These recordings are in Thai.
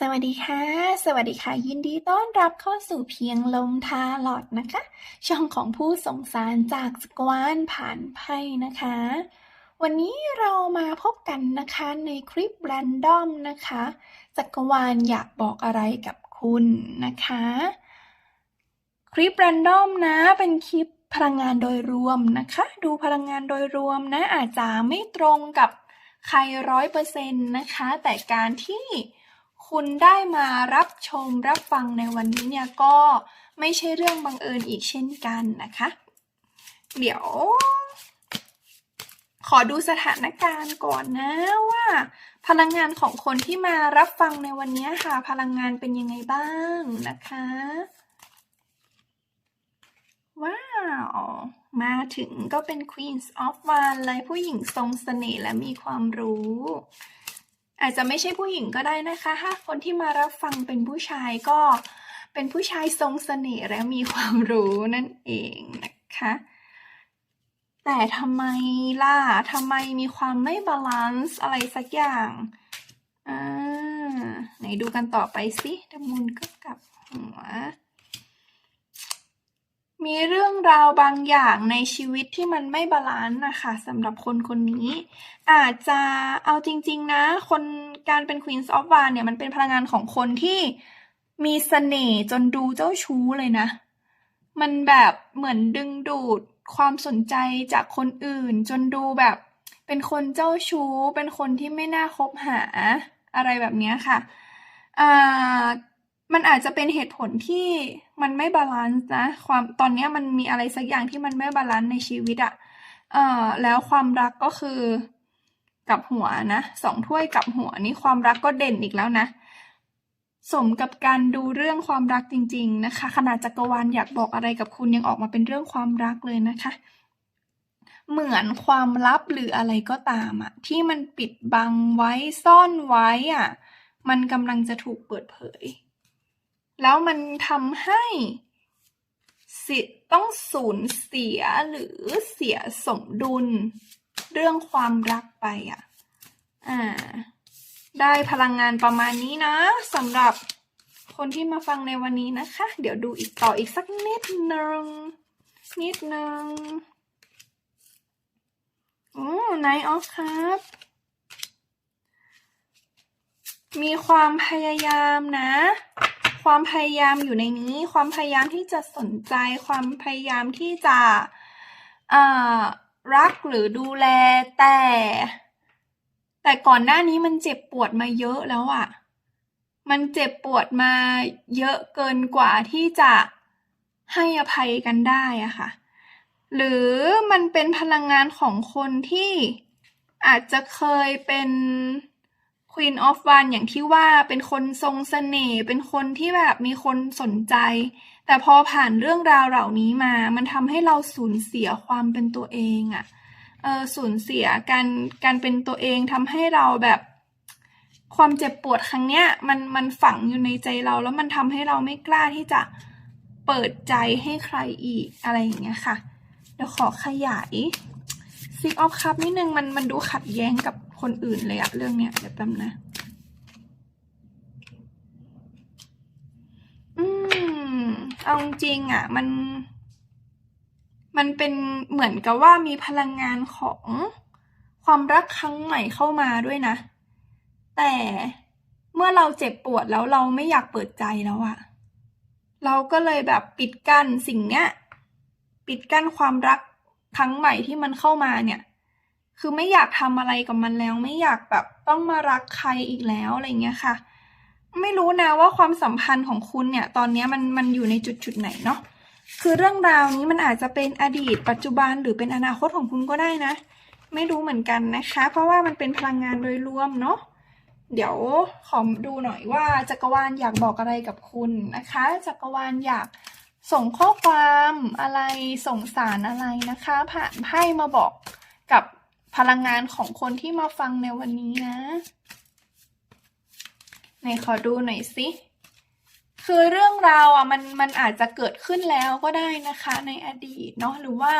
สวัสดีค่ะ สวัสดีค่ะ ยินดีต้อนรับเข้าสู่เพียงลมทาหลอดนะคะ ช่องของผู้ส่งสารจากสกวานผ่านไพ่นะคะ วันนี้เรามาพบกันนะคะในคลิปแรนดอมนะคะจักรวาลอยากบอกอะไรกับคุณนะคะ คลิปแรนดอมนะเป็นคลิปพลังงานโดยรวมนะคะ ดูพลังงานโดยรวมนะอาจจะไม่ตรงกับใครร้อยเปอร์เซ็นต์นะคะ แต่การที่ คุณได้มารับชมรับฟังในวันนี้เนี่ยก็ไม่ใช่เรื่องบังเอิญอีกเช่นกันนะคะ เดี๋ยว ขอดูสถานการณ์ก่อนนะว่า พลังงานของคนที่มารับฟังในวันนี้ค่ะ พลังงานเป็นยังไงบ้างนะคะ ว้าว มาถึงก็เป็น Queens of w a n d เลยผู้หญิงทรงเสน่ห์และมีความรู้ อาจจะไม่ใช่ผู้หญิงก็ได้นะคะถ้าคนที่มารับฟังเป็นผู้ชายก็เป็นผู้ชายทรงเสน่ห์และมีความรู้นั่นเองนะคะ แต่ทำไมล่ะทำไมมีความไม่บาลานซ์อะไรสักอย่างอ่าไหนดูกันต่อไปสิดมุนก็กลับหัว มีเรื่องราวบางอย่างในชีวิตที่มันไม่บาลานซ์นะคะสำหรับคนคนนี้ อาจจะเอาจริง ๆ นะ คนการเป็น Queens of Wands เนี่ยมันเป็นพลังงานของคนที่มีเสน่ห์จนดูเจ้าชู้เลยนะ มันแบบเหมือนดึงดูดความสนใจจากคนอื่น จนดูแบบ เป็นคนเจ้าชู้ เป็นคนที่ไม่น่าคบหาอะไรแบบนี้ค่ะอ่ามันอาจจะเป็นเหตุผลที่ มันไม่บาลานซ์นะ ความตอนนี้มันมีอะไรสักอย่างที่มันไม่บาลานซ์ในชีวิตอะเอ่อแล้วความรักก็คือกับหัวนะสองถ้วยกับหัวนี่ความรักก็เด่นอีกแล้วนะ สมกับการดูเรื่องความรักจริง ๆ นะคะขนาดจักรวาลอยากบอกอะไรกับคุณยังออกมาเป็นเรื่องความรักเลยนะคะ เหมือนความลับหรืออะไรก็ตามอะที่มันปิดบังไว้ซ่อนไว้อะมันกำลังจะถูกเปิดเผย แล้วมันทำให้สิต้องสูญเสียหรือเสียสมดุล เรื่องความรักไปอะ อ่า ได้พลังงานประมาณนี้นะสำหรับคนที่มาฟังในวันนี้นะคะ เดี๋ยวดูอีกต่ออีกสักนิดนึง นิดนึงโอ้นายออฟครับ มีความพยายามนะ ความพยายามอยู่ในนี้ ความพยายามที่จะสนใจ ความพยายามที่จะรักหรือดูแลแต่ แต่ก่อนหน้านี้มันเจ็บปวดมาเยอะแล้วอะ่ะ มันเจ็บปวดมาเยอะเกินกว่าที่จะให้อภัยกันได้อะค่ะ หรือมันเป็นพลังงานของคนที่อาจจะเคยเป็น Queen of w a n อย่างที่ว่าเป็นคนทรงเสน่ห์เป็นคนที่แบบมีคนสนใจ แต่พอผ่านเรื่องราวเหล่านี้มา มันทำให้เราสูญเสียความเป็นตัวเองอะเออสูญเสียการการเป็นตัวเองทำให้เราแบบความเจ็บปวดครั้งเนี้ยมันมันฝังอยู่ในใจเรา แล้วมันทำให้เราไม่กล้าที่จะเปิดใจให้ใครอีกอะไรอย่างเงี้ยค่ะเดี๋ยวขอขยาย Six of Cups นิดนึงมันมันดูขัดแย้งกับคนอื่นเลยอะเรื่องเนี้ยเดี๋ยวแป๊บนะ อืม เอาจริงอะมัน มันเป็นเหมือนกับว่ามีพลังงานของความรักครั้งใหม่เข้ามาด้วยนะ แต่เมื่อเราเจ็บปวดแล้วเราไม่อยากเปิดใจแล้วอะเราก็เลยแบบปิดกั้นสิ่งเนี้ย ปิดกั้นความรัก ครั้งใหม่ที่มันเข้ามาเนี่ย คือไม่อยากทำอะไรกับมันแล้ว ไม่อยากแบบต้องมารักใครอีกแล้วอะไรเงี้ยค่ะ ไม่รู้นะว่าความสัมพันธ์ของคุณเนี่ย ตอนนี้มันมันอยู่ในจุดจุดไหนเนาะคือเรื่องราวนี้มันอาจจะเป็นอดีต ปัจจุบันหรือเป็นอนาคตของคุณก็ได้นะ ไม่รู้เหมือนกันนะคะ เพราะว่ามันเป็นพลังงานโดยรวมเนาะเดี๋ยวขอดูหน่อยว่าจักรวาลอยากบอกอะไรกับคุณนะคะ จักรวาลอยาก ส่งข้อความอะไรส่งสารอะไรนะคะ ผ่านไพ่มาบอกกับพลังงานของคนที่มาฟังในวันนี้นะไหนขอดูหน่อยสิคือเรื่องราวอะมันมันอาจจะเกิดขึ้นแล้วก็ได้นะคะ ในอดีตเนาะหรือว่า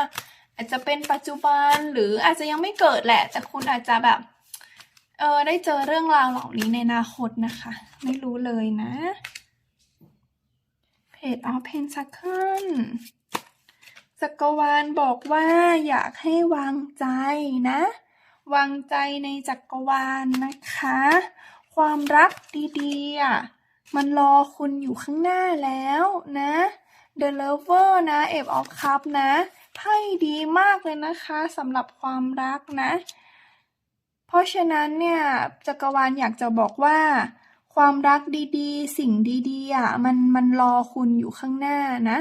อาจจะเป็นปัจจุบันหรืออาจจะยังไม่เกิดแหละ แต่คุณอาจจะแบบเออได้เจอเรื่องราวเหล่านี้ในอนาคตนะคะ ไม่รู้เลยนะ Page of Pentacles จักรวาลบอกว่าอยากให้วางใจนะ วางใจในจักรวาลนะคะ ความรักดีๆอะมันรอคุณอยู่ข้างหน้าแล้วนะ The Lover นะ Ace of Cup นะไพ่ดีมากเลยนะคะสำหรับความรักนะ เพราะฉะนั้นเนี่ยจักรวาลอยากจะบอกว่า ความรักดีๆ สิ่งดีๆอะมันมันรอคุณอยู่ข้างหน้านะ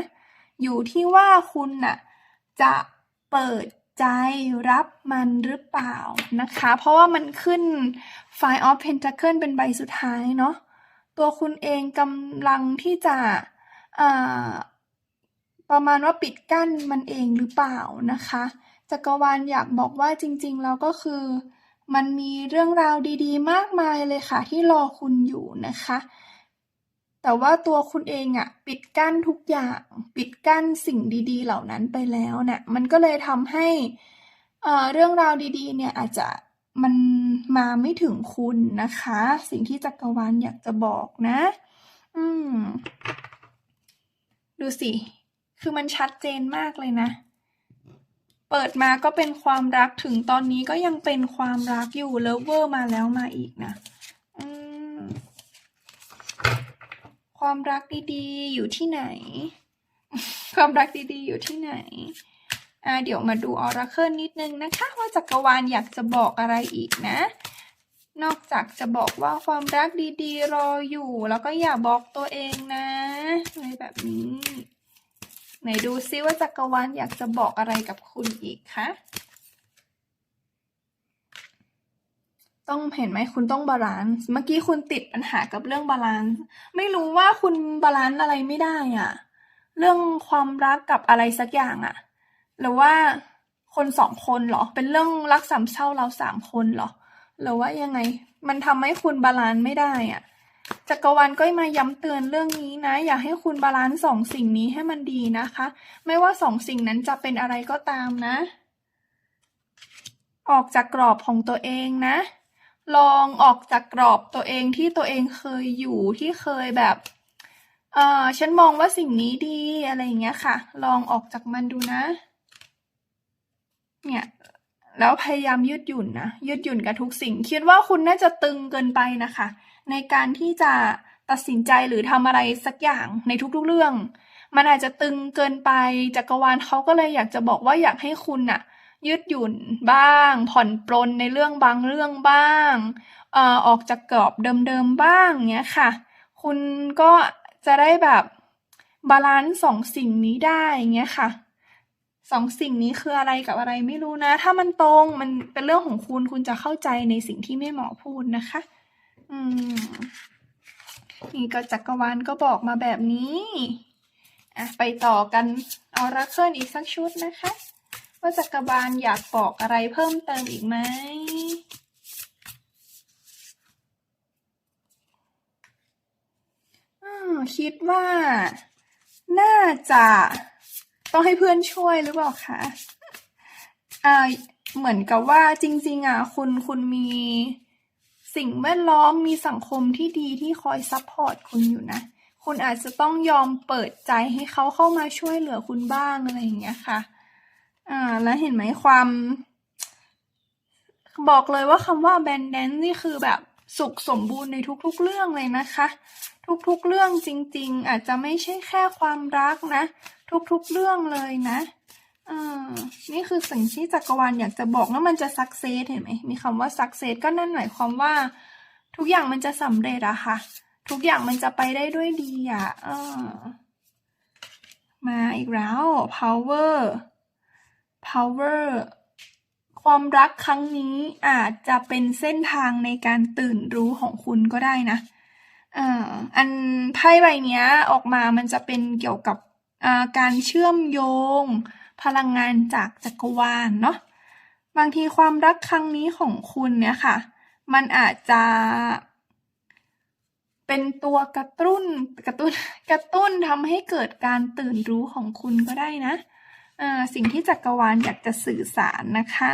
อยู่ที่ว่าคุณน่ะจะเปิดใจรับมันหรือเปล่านะคะ เพราะว่ามันขึ้น Five of Pentacle เป็นใบสุดท้ายเนาะตัวคุณเองกำลังที่จะประมาณว่าปิดกั้นมันเองหรือเปล่านะคะจักรวาลอยากบอกว่าจริงๆแล้วก็คือ มันมีเรื่องราวดี ๆ มากมายเลยค่ะ ที่รอคุณอยู่นะคะ แต่ว่าตัวคุณเองอะปิดกั้นทุกอย่าง ปิดกั้นสิ่งดีๆ เหล่านั้นไปแล้วเนี่ยมันก็เลยทำให้เอ่อเรื่องราวดีๆ เนี่ยอาจจะมันมาไม่ถึงคุณนะคะ สิ่งที่จักรวาลอยากจะบอกนะ อืม ดูสิ คือมันชัดเจนมากเลยนะ เปิดมาก็เป็นความรักถึงตอนนี้ก็ยังเป็นความรักอยู่เลิฟเวอร์มาแล้วมาอีกนะความรักดีๆ อยู่ที่ไหน ความรักดีๆ อยู่ที่ไหนอ่าเดี๋ยวมาดูออราเคิลนิดนึงนะคะ ว่าจักรวาลอยากจะบอกอะไรอีกนะ นอกจากจะบอกว่าความรักดีๆ รออยู่ แล้วก็อย่าบอกตัวเองนะอะไรแบบนี้ ไหนดูซิว่าจักรวาลอยากจะบอกอะไรกับคุณอีกคะ ต้องเห็นไหมคุณต้องบาลานซ์ เมื่อกี้คุณติดปัญหากับเรื่องบาลานซ์ ไม่รู้ว่าคุณบาลานซ์อะไรไม่ได้อะเรื่องความรักกับอะไรสักอย่างอะหรือว่าคนสองคนเหรอ เป็นเรื่องรักสามเศร้าเราสามคนเหรอ หรือว่ายังไง มันทำให้คุณบาลานซ์ไม่ได้อะ จักรวาลก็มาย้ำเตือนเรื่องนี้นะ อยากให้คุณบาลานซ์สองสิ่งนี้ให้มันดีนะคะ ไม่ว่าสองสิ่งนั้นจะเป็นอะไรก็ตามนะ ออกจากกรอบของตัวเองนะ ลองออกจากกรอบตัวเองที่ตัวเองเคยอยู่ที่เคยแบบเออฉันมองว่าสิ่งนี้ดีอะไรอย่างเงี้ยค่ะ ลองออกจากมันดูนะ เนี่ย แล้วพยายามยืดหยุ่นนะยืดหยุ่นกับทุกสิ่ง คิดว่าคุณน่าจะตึงเกินไปนะคะ ในการที่จะตัดสินใจหรือทำอะไรสักอย่างในทุกๆเรื่อง มันอาจจะตึงเกินไปจักรวาลเขาก็เลยอยากจะบอกว่าอยากให้คุณน่ะ ยืดหยุ่นบ้าง ผ่อนปลนในเรื่องบางเรื่องบ้างเอ่อออกจากกรอบเดิมๆบ้างเงี้ยค่ะ คุณก็จะได้แบบบาลานซ์สองสิ่งนี้ได้เงี้ยค่ะ สองสิ่งนี้คืออะไรกับอะไรไม่รู้นะ ถ้ามันตรงมันเป็นเรื่องของคุณคุณจะเข้าใจในสิ่งที่แม่หมอพูดนะคะ อืม นี่ก็จักรวาลก็บอกมาแบบนี้อะไปต่อกันเอารักเคิลอีกสักชุดนะคะ ว่าจักรวาลอยากบอกอะไรเพิ่มเติมอีกไหมคิดว่า น่าจะ ต้องให้เพื่อนช่วยหรือเปล่าคะอ่าเหมือนกับว่าจริง ๆ อะ คุณคุณมีสิ่งแวดล้อมมีสังคมที่ดีที่คอยซัพพอร์ตคุณอยู่นะ คุณอาจจะต้องยอมเปิดใจให้เขาเข้ามาช่วยเหลือคุณบ้างอะไรอย่างเงี้ยค่ะ อ่า แล้วเห็นไหมความ บอกเลยว่าคำว่า abundance นี่คือแบบ สุขสมบูรณ์ในทุกๆเรื่องเลยนะคะ ทุกๆเรื่องจริง ๆ อาจจะไม่ใช่แค่ความรักนะ ทุกๆเรื่องเลยนะอนี่คือสิ่งที่จักรวาลอยากจะบอกแล้วมันจะ success เห็นไหมมีคำว่า success ก็นั่นหมายความว่า ทุกอย่างมันจะสำเร็จอะค่ะ ทุกอย่างมันจะไปได้ด้วยดีอะอมาอีกแล้ว power power ความรักครั้งนี้อาจจะเป็นเส้นทางในการตื่นรู้ของคุณก็ได้นะอันไพ่ใบนี้ออกมามันจะเป็นเกี่ยวกับการเชื่อมโยง พลังงานจากจักรวาลเนาะบางทีความรักครั้งนี้ของคุณเนี่ยค่ะ มันอาจจะเป็นตัวกระตุ้นกระตุ้นกระตุ้นทำให้เกิดการตื่นรู้ของคุณก็ได้นะ สิ่งที่จักรวาลอยากจะสื่อสารนะคะ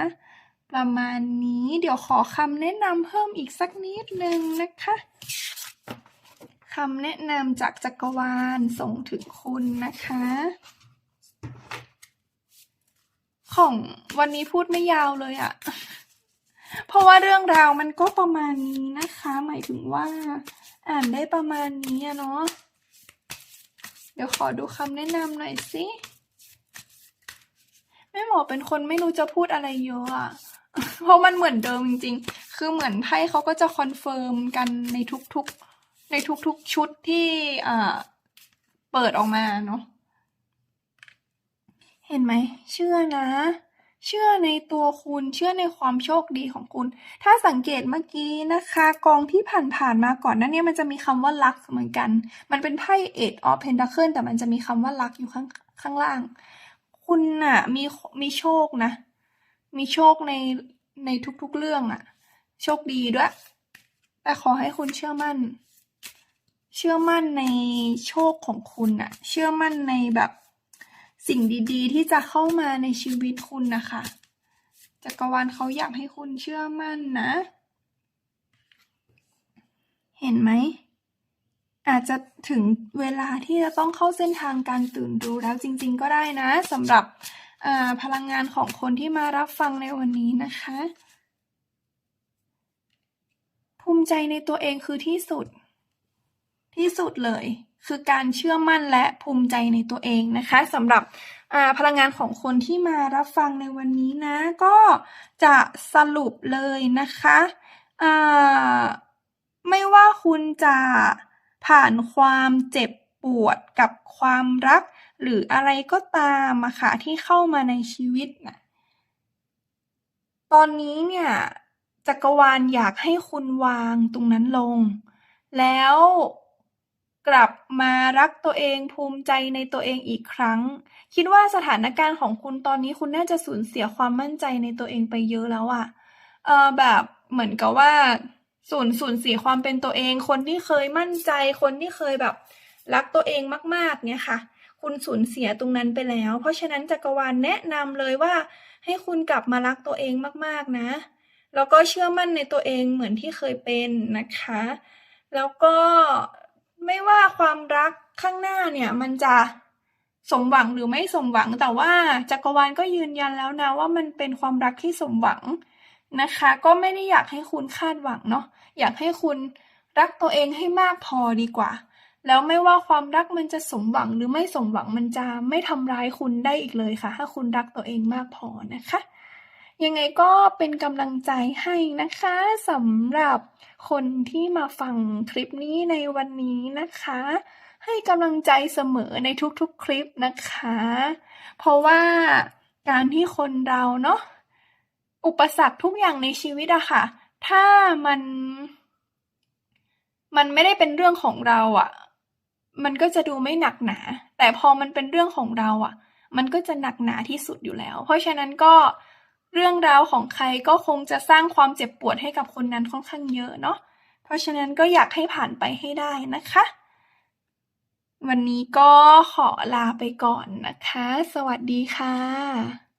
ประมาณนี้เดี๋ยวขอคำแนะนำเพิ่มอีกสักนิดนึงนะคะคำแนะนำจากจักรวาลส่งถึงคุณนะคะ ของวันนี้พูดไม่ยาวเลยอะเพราะว่าเรื่องราวมันก็ประมาณนี้นะคะ หมายถึงว่า อ่านได้ประมาณนี้อะเนาะเดี๋ยวขอดูคำแนะนำหน่อยสิ แม่หมอเป็นคนไม่รู้จะพูดอะไรเยอะอะเพราะมันเหมือนเดิมจริง ๆ คือเหมือนไพ่เขาก็จะคอนเฟิร์มกันในทุกๆ ในทุกๆชุดที่อ่าเปิดออกมาเนาะ เห็นไหม เชื่อนะ เชื่อในตัวคุณ เชื่อในความโชคดีของคุณ ถ้าสังเกตเมื่อกี้นะคะ กองที่ผ่านๆมาก่อนหน้านี้มันจะมีคำว่ารักเหมือนกัน มันเป็นไพ่ Eight of Pentacle แต่มันจะมีคำว่ารักอยู่ข้างข้างล่าง คุณน่ะ มีมีโชคนะ มีโชคในในทุกๆเรื่องอะโชคดีด้วย แต่ขอให้คุณเชื่อมั่น เชื่อมั่นในโชคของคุณอะเชื่อมั่นในแบบสิ่งดีๆ ที่จะเข้ามาในชีวิตคุณนะคะจักรวาลเขาอยากให้คุณเชื่อมั่นนะ เห็นไหม อาจจะถึงเวลาที่จะต้องเข้าเส้นทางการตื่นรู้แล้วจริง ๆ ก็ได้นะสำหรับพลังงานของคนที่มารับฟังในวันนี้นะคะ ภูมิใจในตัวเองคือที่สุด ที่สุดเลย คือการเชื่อมั่นและภูมิใจในตัวเองนะคะสำหรับพลังงานของคนที่มารับฟังในวันนี้นะ ก็จะสรุปเลยนะคะไม่ว่าคุณจะ ผ่านความเจ็บปวดกับความรัก หรืออะไรก็ตามอะค่ะที่เข้ามาในชีวิตนะตอนนี้เนี่ยจักรวาลอยากให้คุณวางตรงนั้นลง แล้วกลับมารักตัวเองภูมิใจในตัวเองอีกครั้ง คิดว่าสถานการณ์ของคุณตอนนี้คุณน่าจะสูญเสียความมั่นใจในตัวเองไปเยอะแล้วอะเออแบบเหมือนกับว่า สูญสูญเสียความเป็นตัวเอง คนที่เคยมั่นใจ คนที่เคยแบบรักตัวเองมาก ๆ เนี่ยค่ะ คุณสูญเสียตรงนั้นไปแล้ว เพราะฉะนั้นจักรวาลแนะนำเลยว่า ให้คุณกลับมารักตัวเองมาก ๆ นะ แล้วก็เชื่อมั่นในตัวเองเหมือนที่เคยเป็นนะคะ แล้วก็ไม่ว่าความรักข้างหน้าเนี่ยมันจะสมหวังหรือไม่สมหวังแต่ว่าจักรวาลก็ยืนยันแล้วนะว่ามันเป็นความรักที่สมหวัง นะคะ ก็ไม่ได้อยากให้คุณคาดหวังเนาะอยากให้คุณรักตัวเองให้มากพอดีกว่า แล้วไม่ว่าความรักมันจะสมหวังหรือไม่สมหวังมันจะไม่ทำร้ายคุณได้อีกเลยค่ะ ถ้าคุณรักตัวเองมากพอนะคะ ยังไงก็เป็นกำลังใจให้นะคะสำหรับคนที่มาฟังคลิปนี้ในวันนี้นะคะ ให้กำลังใจเสมอในทุกๆคลิปนะคะ เพราะว่าการที่คนเราเนาะ อุปสรรคทุกอย่างในชีวิตอะค่ะ ถ้ามัน มันไม่ได้เป็นเรื่องของเราอะมันก็จะดูไม่หนักหนา แต่พอมันเป็นเรื่องของเราอะมันก็จะหนักหนาที่สุดอยู่แล้ว เพราะฉะนั้นก็เรื่องราวของใครก็คงจะสร้างความเจ็บปวดให้กับคนนั้นค่อนข้างเยอะเนาะ เพราะฉะนั้นก็อยากให้ผ่านไปให้ได้นะคะ วันนี้ก็ขอลาไปก่อนนะคะ สวัสดีค่ะ